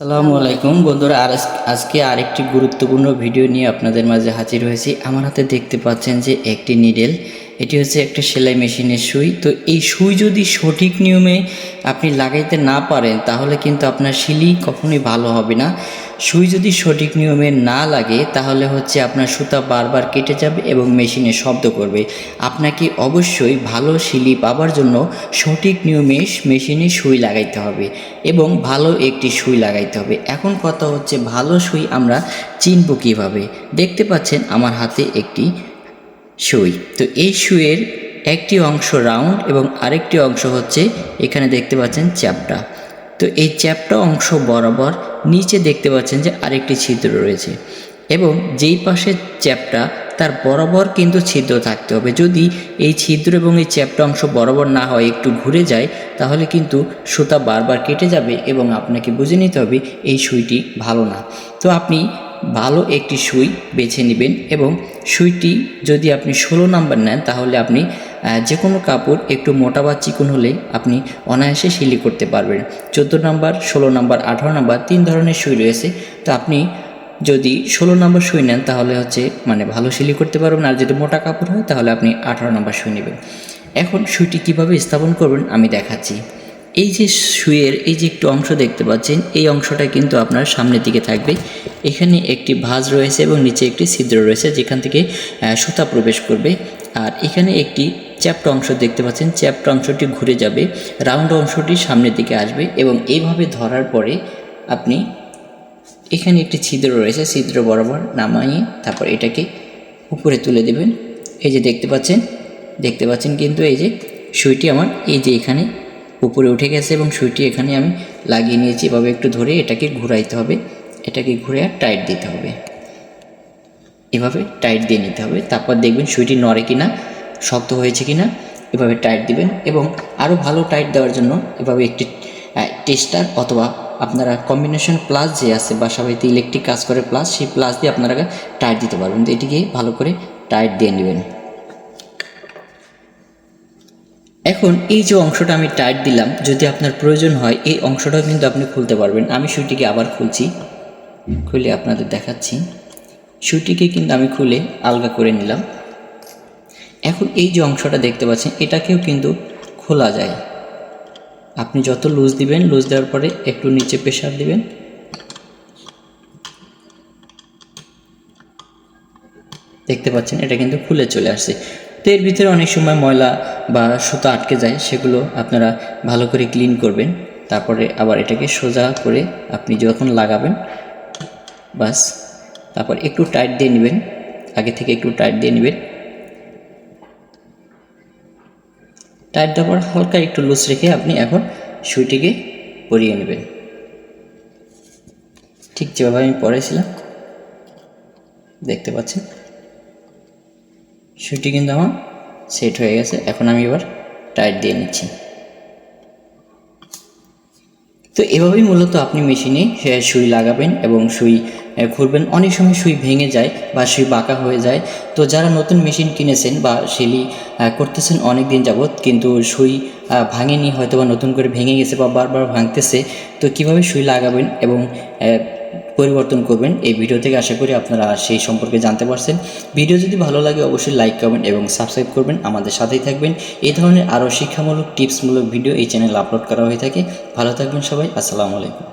আসসালামু আলাইকুম। বন্ধুরা, আর আজকে আরেকটি গুরুত্বপূর্ণ ভিডিও নিয়ে আপনাদের মাঝে হাজির হয়েছি। আমার হাতে দেখতে পাচ্ছেন যে একটি নিডেল এটি হচ্ছে একটা সেলাই মেশিনের সুই। তো এই সুই যদি সঠিক নিয়মে আপনি লাগাইতে না পারেন, তাহলে কিন্তু আপনার শিলি কখনোই ভালো হবে না। সুই যদি সঠিক নিয়মে না লাগে, তাহলে হচ্ছে আপনার সুতা বারবার কেটে যাবে এবং মেশিনে শব্দ করবে। আপনাকে অবশ্যই ভালো শিলি পাবার জন্য সঠিক নিয়মে মেশিনে সুই লাগাইতে হবে এবং ভালো একটি সুই লাগাইতে হবে। এখন কথা হচ্ছে, ভালো সুই আমরা চিনব কীভাবে? দেখতে পাচ্ছেন আমার হাতে একটি সুই। তো এই সুইয়ের একটি অংশ রাউন্ড এবং আরেকটি অংশ হচ্ছে এখানে দেখতে পাচ্ছেন চ্যাপটা। তো এই চ্যাপটা অংশ বরাবর নিচে দেখতে পাচ্ছেন যে আরেকটি ছিদ্র রয়েছে এবং যেই পাশে চ্যাপটা, তার বরাবর কিন্তু ছিদ্র থাকতে হবে। যদি এই ছিদ্র এবং এই চ্যাপটা অংশ বরাবর না হয়, একটু ঘুরে যায়, তাহলে কিন্তু সুতা বারবার কেটে যাবে এবং আপনাকে বুঝে নিতে হবে এই সুইটি ভালো না। তো আপনি ভালো একটি সুই বেছে নেবেন এবং সুইটি যদি আপনি ষোলো নাম্বার নেন, তাহলে আপনি যে কোনো কাপড় একটু মোটা বা চিকন হলে আপনি অনায়াসে সিলি করতে পারবেন। চোদ্দ নাম্বার, ষোলো নাম্বার, আঠারো নাম্বার তিন ধরনের সুই রয়েছে। তো আপনি যদি ষোলো নম্বর সুই নেন, তাহলে হচ্ছে মানে ভালো সিলি করতে পারবেন। আর যদি মোটা কাপড় হয়, তাহলে আপনি আঠারো নম্বর সুই নেবেন। এখন সুইটি কীভাবে স্থাপন করবেন, আমি দেখাচ্ছি। এই যে সুইয়ের এই যে একটু অংশ দেখতে পাচ্ছেন, এই অংশটা কিন্তু আপনার সামনের দিকে থাকবে। এখানে একটি ভাঁজ রয়েছে এবং নিচে একটি ছিদ্র রয়েছে, যেখান থেকে সুতা প্রবেশ করবে। আর এখানে একটি চ্যাপ্টা অংশ দেখতে পাচ্ছেন, চ্যাপ্টা অংশটি ঘুরে যাবে, রাউন্ড অংশটি সামনের দিকে আসবে এবং এইভাবে ধরার পরে আপনি এখানে একটি ছিদ্র রয়েছে, ছিদ্র বরাবর নামাইয়ে তারপর এটাকে উপরে তুলে দেবেন। এই যে দেখতে পাচ্ছেন দেখতে পাচ্ছেন কিন্তু এই যে সুইটি আমার, এই যে এখানে উপরে উঠে গেছে এবং সুইটি এখানে আমি লাগিয়ে নিয়েছি। এভাবে একটু ধরে এটাকে ঘুরাইতে হবে। এটাকে ঘুরে আর টাইট দিতে হবে। এভাবে টাইট দিয়ে নিতে হবে। তারপর দেখবেন সুইটি নড়ে কিনা, শক্ত হয়েছে কিনা, এভাবে টাইট দিবেন এবং আরও ভালো টাইট দেওয়ার জন্য এভাবে একটি টেস্টার অথবা আপনারা কম্বিনেশন প্লাস যে আছে বাসা বাড়িতে ইলেকট্রিক কাজ করে প্লাস সেই প্লাস দিয়ে আপনারা টাইট দিতে পারবেন। তো এটিকে ভালো করে টাইট দিয়ে নেবেন। এখন এই যে অংশটা আমি টাইট দিলাম, যদি আপনার প্রয়োজন হয়, এই অংশটাও কিন্তু আপনি খুলতে পারবেন। আমি সুইটিকে আবার খুলছি। খুলে আপনাদের দেখাচ্ছি। সুইটিকে কিন্তু আমি খুলে আলগা করে নিলাম। এখন এই যে অংশটা দেখতে পাচ্ছেন, এটাকেও কিন্তু খোলা যায়। আপনি যত লুজ দিবেন লুজ দেওয়ার পরে একটু নিচে প্রেশার দিবেন। দেখতে পাচ্ছেন, এটা কিন্তু খুলে চলে আসছে। তো এর ভিতরে অনেক সময় ময়লা বা সুতো আটকে যায়, সেগুলো আপনারা ভালো করে ক্লিন করবেন। তারপরে আবার এটাকে সোজা করে আপনি যখন লাগাবেন, বাস, তারপর একটু টাইট দিয়ে নেবেন। আগে থেকে একটু টাইট দিয়ে নেবেন। টাইট দেওয়ার পর হালকা একটু লুজ রেখে আপনি এখন সুইটিকে পরিয়ে নেবেন। ঠিক যেভাবে আমি পরেছিলাম, দেখতে পাচ্ছেন? সুইটি কিন্তু আমার সেট হয়ে গেছে। এখন আমি এবার টাইট দিয়ে নিচ্ছি। তো এভাবেই মূলত আপনি মেশিনে সুই লাগাবেন এবং সুই খুলবেন অনেক সময় সুই ভেঙে যায় বা সুই বাঁকা হয়ে যায়। তো যারা নতুন মেশিন কিনেছেন বা সেলি করতেছেন অনেক দিন যাবৎ কিন্তু সুই ভাঙেনি হয়তো বা নতুন করে ভেঙে গেছে বা বারবার ভাঙতেছে। তো কীভাবে সুই লাগাবেন এবং পরিবর্তন করবেন। এই ভিডিও থেকে আশা করি আপনারা সেই সম্পর্কে জানতে পারছেন। ভিডিও যদি ভালো লাগে অবশ্যই লাইক করবেন এবং সাবস্ক্রাইব করবেন। আমাদের সাথেই থাকবেন। এই ধরনের আরও শিক্ষামূলক টিপসমূলক ভিডিও এই চ্যানেলে আপলোড করা হয়ে থাকে। ভালো থাকবেন সবাই। আসসালামু আলাইকুম।